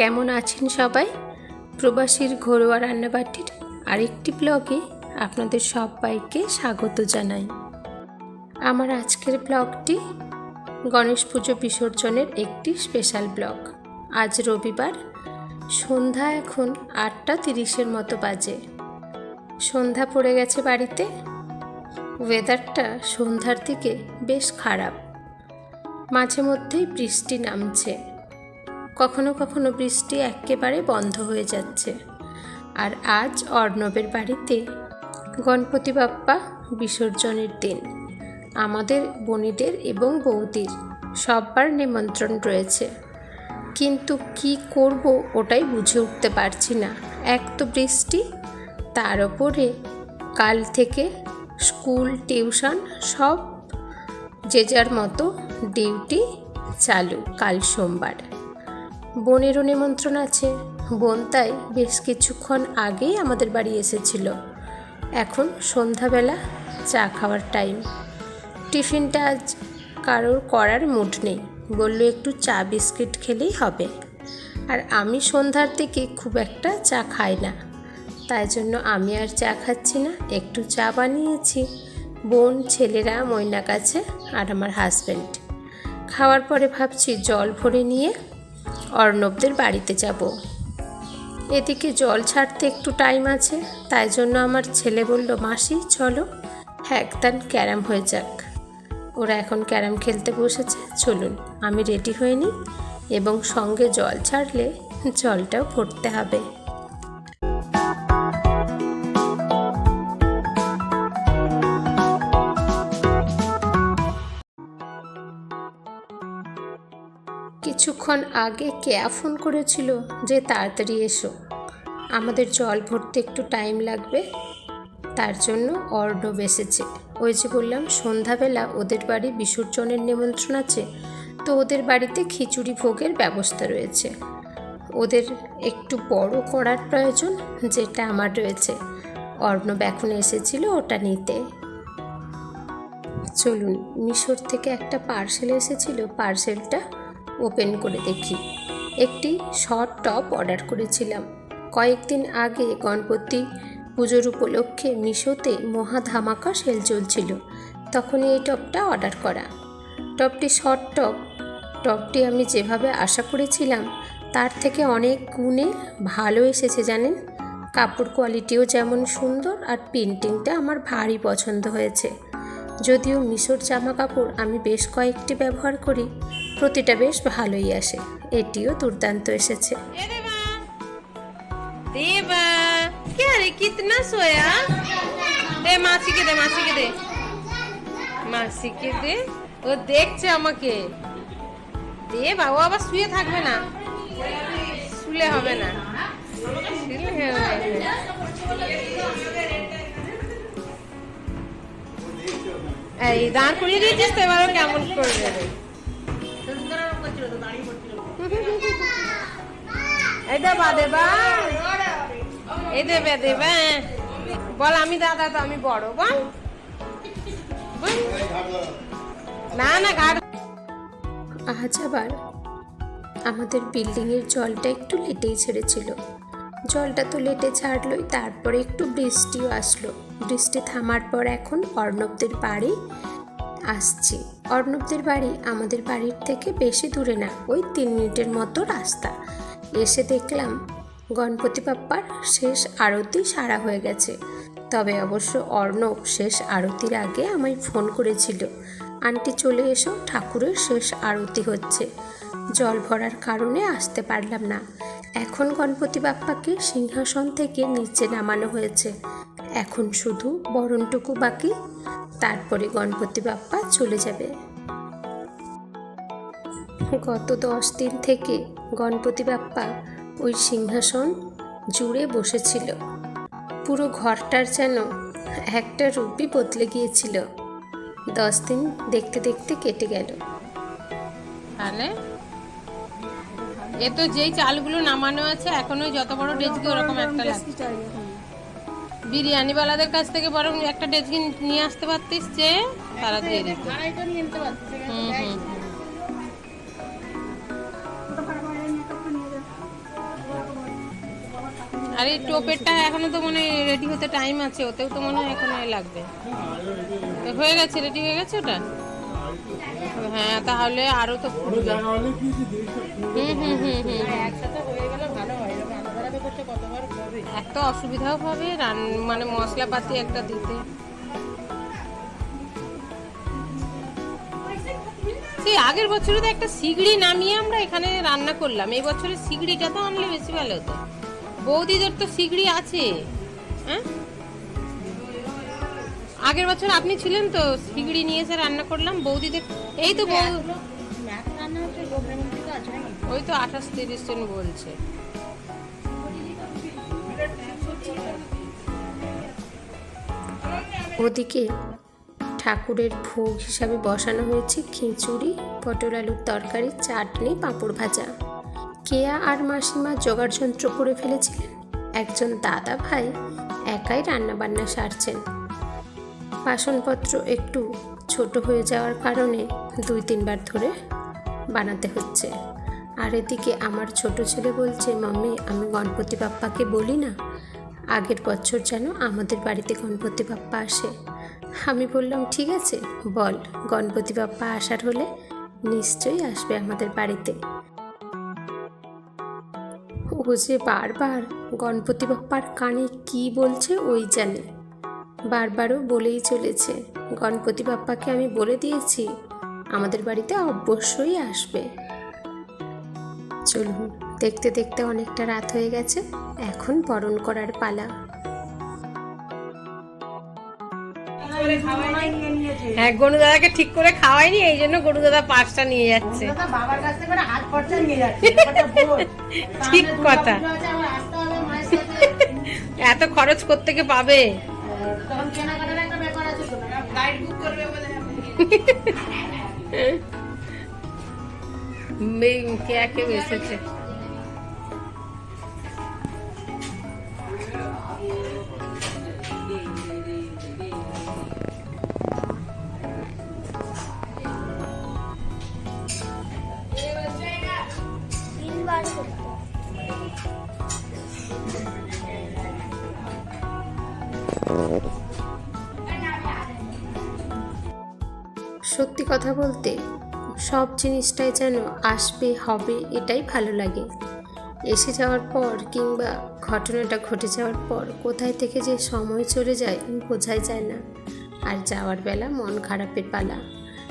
কেমন আছেন সবাই? প্রবাসীর ঘরোয়া রান্নাবাটির আরেকটি ব্লগে আপনাদের সবাইকে স্বাগত জানাই। আমার আজকের ব্লগটি গণেশ পুজো বিসর্জনের একটি স্পেশাল ব্লগ আজ রবিবার, সন্ধ্যা এখন আটটা তিরিশের মতো বাজে। সন্ধ্যা পড়ে গেছে বাড়িতে। ওয়েদারটা সন্ধ্যার দিকে বেশ খারাপ। মাঝে মধ্যেই বৃষ্টি নামছে। কখনো কখনো বৃষ্টি একেবারে বন্ধ হয়ে যাচ্ছে। আর আজ অর্ণবের বাড়িতে গণপতি বাপ্পা বিসর্জনের দিন। আমাদের বনিদের এবং বৌদির সব্বার নিমন্ত্রণ রয়েছে। কিন্তু কি করব ওটাই বুঝে উঠতে পারছি না। এক তো বৃষ্টি, তার ওপরে কাল থেকে স্কুল, টিউশন সব যে যার মতো ডিউটি চালু কাল সোমবার। বোনেরও নিমন্ত্রণ আছে। বোন তাই বেশ কিছুক্ষণ আগেই আমাদের বাড়ি এসেছিল। এখন সন্ধ্যাবেলা চা খাওয়ার টাইম টিফিনটা আজ কারোর করার মুড নেই। বলল একটু চা বিস্কিট খেলেই হবে। আর আমি সন্ধ্যার দিকে খুব একটা চা খাই না। তাই জন্য আমি আর চা খাচ্ছি না, একটু চা বানিয়েছি। বোন, ছেলেরা ময়না কাছে আর আমার হাজব্যান্ড খাওয়ার পরে ভাবছি জল ভরে নিয়ে অর্ণবদের বাড়িতে যাব। এদিকে জল ছাড়তে একটু টাইম আছে, তাই জন্য আমার ছেলে বলল, মাসি, চলো। হ্যাকদান ক্যারাম হয়ে যাক। ওরা এখন ক্যারাম খেলতে বসেছে, চলুন, আমি রেডি হয়ে নিই এবং সঙ্গে জল ছাড়লে জলটাও ভরতে হবে। কিছুক্ষণ আগে কেয়া ফোন করেছিল যে তাড়াতাড়ি এসো। আমাদের জল ভরতে একটু টাইম লাগবে। তার জন্য অর্ণব এসেছে। ওই যে বললাম, সন্ধ্যাবেলা ওদের বাড়ি বিসর্জনের নিমন্ত্রণ আছে, তো ওদের বাড়িতে খিচুড়ি ভোগের ব্যবস্থা রয়েছে। ওদের একটু বড় করার প্রয়োজন যেটা আমার রয়েছে। অর্ণব এখন এসেছিল ওটা নিতে। চলুন, মিশর থেকে একটা পার্সেল এসেছিল, পার্সেলটা ওপেন করে দেখি। একটি শর্ট টপ অর্ডার করেছিলাম। কয়েকদিন আগে গণপতি পুজোর উপলক্ষে মিশোতে মহা ধামাকা সেল চলছিল। তখনই এই টপটা অর্ডার করা। টপটি শর্ট টপ। টপটি আমি যেভাবে আশা করেছিলাম, তার থেকে অনেক গুণে ভালো এসেছে জানেন? কাপড় কোয়ালিটিও যেমন সুন্দর আর প্রিন্টিংটা আমার ভারী পছন্দ হয়েছে। যদিও মিশর জামা কাপড় আমি বেশ কয়েকটি ব্যবহার করি, প্রতিটা বেশ ভালোই আসে, এটিও দুর্দান্ত এসেছে। কিতনা সোয়া? দে মাসিকে দে মাসিকে দে। মাসিকে দে? ও দেখছে আমাকে। দে বাবা আবার শুয়ে থাকবে না। শুলে হবে না। এই দাঁড় করিয়ে দিয়েছিস তো এবারও কেমন করবে রে? এই দেবা এই দেবে দেবে বল, আমি দাদা তো আমি বড়, বল। না না ঘাট আজ আবার আমাদের বিল্ডিংয়ের জলটা একটু লেটেই ছেড়েছিল জলটা তো লেটে ছাড়লোই, তারপরে একটু বৃষ্টিও আসলো। বৃষ্টি থামার পর এখন অর্ণবদের বাড়ি আসছি। অর্ণবদের বাড়ি আমাদের বাড়ির থেকে বেশি দূরে না, ওই তিন মিনিটের মতো রাস্তা। এসে দেখলাম গণপতি বাপ্পার শেষ আরতি সারা হয়ে গেছে। তবে অবশ্য অর্ণব শেষ আরতির আগে আমায় ফোন করেছিল। আন্টি চলে এসো, ঠাকুরের শেষ আরতি হচ্ছে। জল ভরার কারণে আসতে পারলাম না। এখন গণপতি বাপ্পাকে সিংহাসন থেকে নিচে নামানো হয়েছে। এখন শুধু বরণটুকু বাকি, তারপরে গণপতি বাপ্পা চলে যাবে। গত দশ দিন থেকে গণপতি বাপ্পা ওই সিংহাসন জুড়ে বসেছিল। পুরো ঘরটার যেন একটা রূপই বদলে গিয়েছিল। দশ দিন দেখতে দেখতে কেটে গেল। তাহলে এ তো যেই চালগুলো নামানো আছে, এখনও যত বড় ডেচকি ওরকম একটা লাগছে। বিরিয়ানিওয়ালাদের কাছ থেকে বরং একটা ডেচকি নিয়ে আসতে পারতিস যে তারা দিয়ে দিত। হুম। আর এই টোপেরটা এখনও তো মনে হয় রেডি হতে টাইম আছে, ওতেও তো মনে হয় এখনও লাগবে। হয়ে গেছে রেডি হয়ে গেছে ওটা? হ্যাঁ তাহলে আরও তো হুম হুম হুম হুম। একটা অসুবিধাও হবে রান মানে মশলাপাতি একটা দিতে। সেই আগের বছরে তো একটা সিগড়ি নামিয়ে আমরা এখানে রান্না করলাম। এই বছরে সিগড়িটা তো আনলে বেশি ভালো হতো। বৌদিদের তো সিগড়ি আছে। হ্যাঁ? আগের বছর আপনি ছিলেন তো সিগড়ি নিয়ে এসে রান্না করলাম। বৌদিদের এই তো ওই তো আঠাশ তিরিশ জন বলছে। ওদিকে ঠাকুরের ভোগ হিসাবে বসানো হয়েছে খিচুড়ি, পটল আলুর তরকারি, চাটনি, পাঁপড় ভাজা। কেয়া আর মাসিমা জোগাড় যন্ত্র করে ফেলেছিলেন। একজন দাদা ভাই একাই রান্নাবান্না সারছেন। বাসনপত্র একটু ছোট হয়ে যাওয়ার কারণে দুই তিনবার ধরে বানাতে হচ্ছে। আর এদিকে আমার ছোট ছেলে বলছে, মাম্মি, আমি গণপতি বাপ্পাকে বলি না, আগের বছর যেন আমাদের বাড়িতে গণপতি বাপ্পা আসে। আমি বললাম, ঠিক আছে, বল, গণপতি বাপ্পা আসার হলে নিশ্চয়ই আসবে আমাদের বাড়িতে। ও যে বারবার গণপতি বাপ্পার কানে কি বলছে ওই জানে। বারবারও বলেই চলেছে গণপতি বাপ্পাকে আমি বলে দিয়েছি আমাদের বাড়িতে অবশ্যই আসবে। চলুন দেখতে দেখতে অনেকটা রাত হয়ে গেছে এখন বরণ করার পালা। হ্যাঁ গরু দাদাকে ঠিক করে খাওয়াইনি এই জন্য গরু দাদা পাঁচটা নিয়ে যাচ্ছে। বাবার কাছ থেকে করে হাত খরচা নিয়ে যাচ্ছে। ব্যাপারটা ভুল। ঠিক কথা। এত খরচ করতে পাবে? তখন কেনাকাটার একটা ব্যাপার আছে তো। গাইড বুক করবে বলে মেয়ে- কে কেউ এসেছে সত্যি কথা বলতে সব জিনিসটাই যেন আসবে, হবে, এটাই ভালো লাগে। এসে যাওয়ার পর কিংবা ঘটনাটা ঘটে যাওয়ার পর কোথায় থেকে যে সময় চলে যায় বোঝাই যায় না। আর যাওয়ার বেলা মন খারাপের পালা,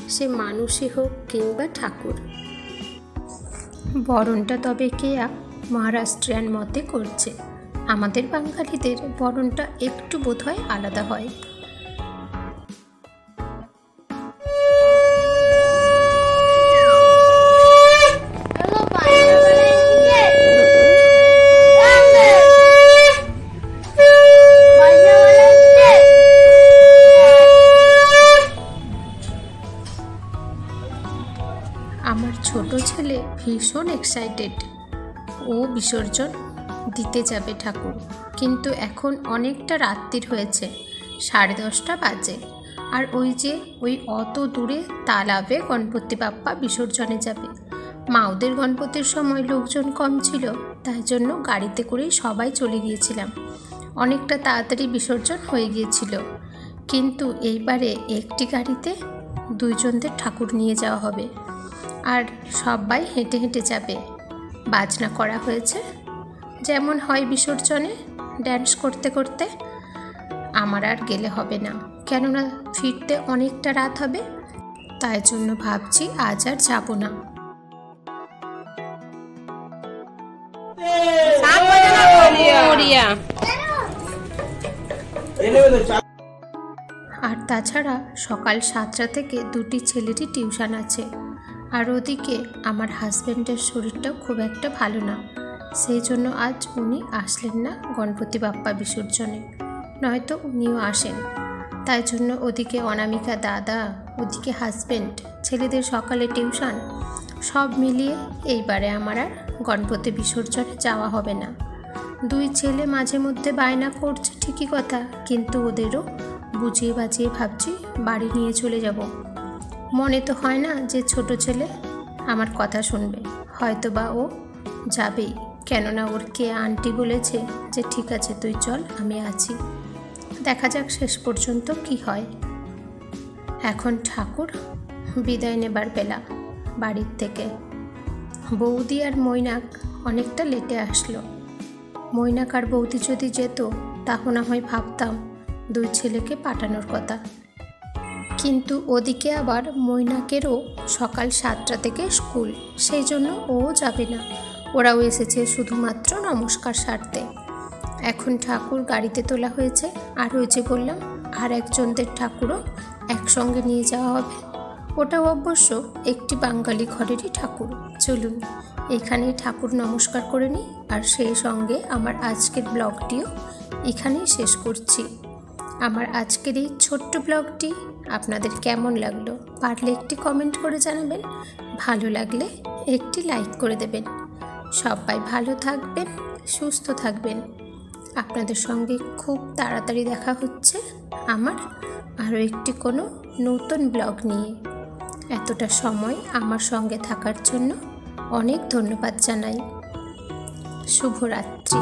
সে মানুষই হোক কিংবা ঠাকুর। বরণটা তবে কেয়া মহারাষ্ট্রিয়ান মতে করছে। আমাদের বাঙালিদের বরণটা একটু বোধহয় আলাদা হয়। আমার ছোট ছেলে ভীষণ এক্সাইটেড ও বিসর্জন দিতে যাবে ঠাকুর। কিন্তু এখন অনেকটা রাত্রির হয়েছে, সাড়ে দশটা বাজে। আর ওই যে, ওই অত দূরে তালাবে গণপতি বাপ্পা বিসর্জনে যাবে। মাওদের গণপতির সময় লোকজন কম ছিল, তাই জন্য গাড়িতে করেই সবাই চলে গিয়েছিলাম। অনেকটা তাড়াতাড়ি বিসর্জন হয়ে গিয়েছিল। কিন্তু এইবারে একটি গাড়িতে দুইজনদের ঠাকুর নিয়ে যাওয়া হবে। আর সবাই হেঁটে হেঁটে যাবে। বাজনা করা হয়েছে। যেমন হয় বিসর্জনে ড্যান্স করতে করতে। আমার আর গেলে হবে না। কেননা ফিরতে অনেকটা রাত হবে। তাই জন্য ভাবছি আজ আর যাব না। আর তাছাড়া সকাল সাতটা থেকে দুটি ছেলেরই টিউশন আছে। আর ওদিকে আমার হাজব্যান্ডের শরীরটাও খুব একটা ভালো না। সেই জন্য আজ উনি আসলেন না গণপতি বাপ্পা বিসর্জনে। নয়তো উনিও আসেন। তাই জন্য ওদিকে অনামিকা দাদা, ওদিকে হাজব্যান্ড ছেলেদের সকালে টিউশন, সব মিলিয়ে এইবারে আমার আর গণপতি বিসর্জনে যাওয়া হবে না। দুই ছেলে মাঝে মধ্যে বায়না করছে ঠিকই কথা, কিন্তু ওদেরও বুঝিয়ে বাজিয়ে ভাবছি বাড়ি নিয়ে চলে যাব। মনে তো হয় না যে ছোট ছেলে আমার কথা শুনবে। হয়তো বা ও যাবেই কেননা ওর কে আন্টি বলেছে যে, ঠিক আছে, তুই চল, আমি আছি। দেখা যাক শেষ পর্যন্ত কি হয়। এখন ঠাকুর বিদায় নেবার বেলা বাড়ির থেকে। বৌদি আর মৈনাক অনেকটা লেটে আসলো। মৈনাক আর বৌদি যদি যেত তাহলে না হয় ভাবতাম দুই ছেলেকে পাঠানোর কথা। কিন্তু ওদিকে আবার মৈনাকেরও সকাল সাতটা থেকে স্কুল। সেই জন্য ও যাবে না। ওরাও এসেছে শুধুমাত্র নমস্কার সারতে। এখন ঠাকুর গাড়িতে তোলা হয়েছে। আর ওই যে বললাম, আর একজনদের ঠাকুরও একসঙ্গে নিয়ে যাওয়া হবে। ওটাও অবশ্য একটি বাঙালি ঘরেরই ঠাকুর। চলুন এখানেই ঠাকুর নমস্কার করে নিই। আর সেই সঙ্গে আমার আজকের ব্লগটিও এখানেই শেষ করছি। আমার আজকের এই ছোট্ট ব্লগটি আপনাদের কেমন লাগল পারলে একটি কমেন্ট করে জানাবেন। ভালো লাগলে একটি লাইক করে দেবেন। সবাই ভালো থাকবেন, সুস্থ থাকবেন। আপনাদের সঙ্গে খুব তাড়াতাড়ি দেখা হচ্ছে আমার আরও একটি কোনো নতুন ব্লগ নিয়ে। এতটা সময় আমার সঙ্গে থাকার জন্য অনেক ধন্যবাদ জানাই। শুভরাত্রি।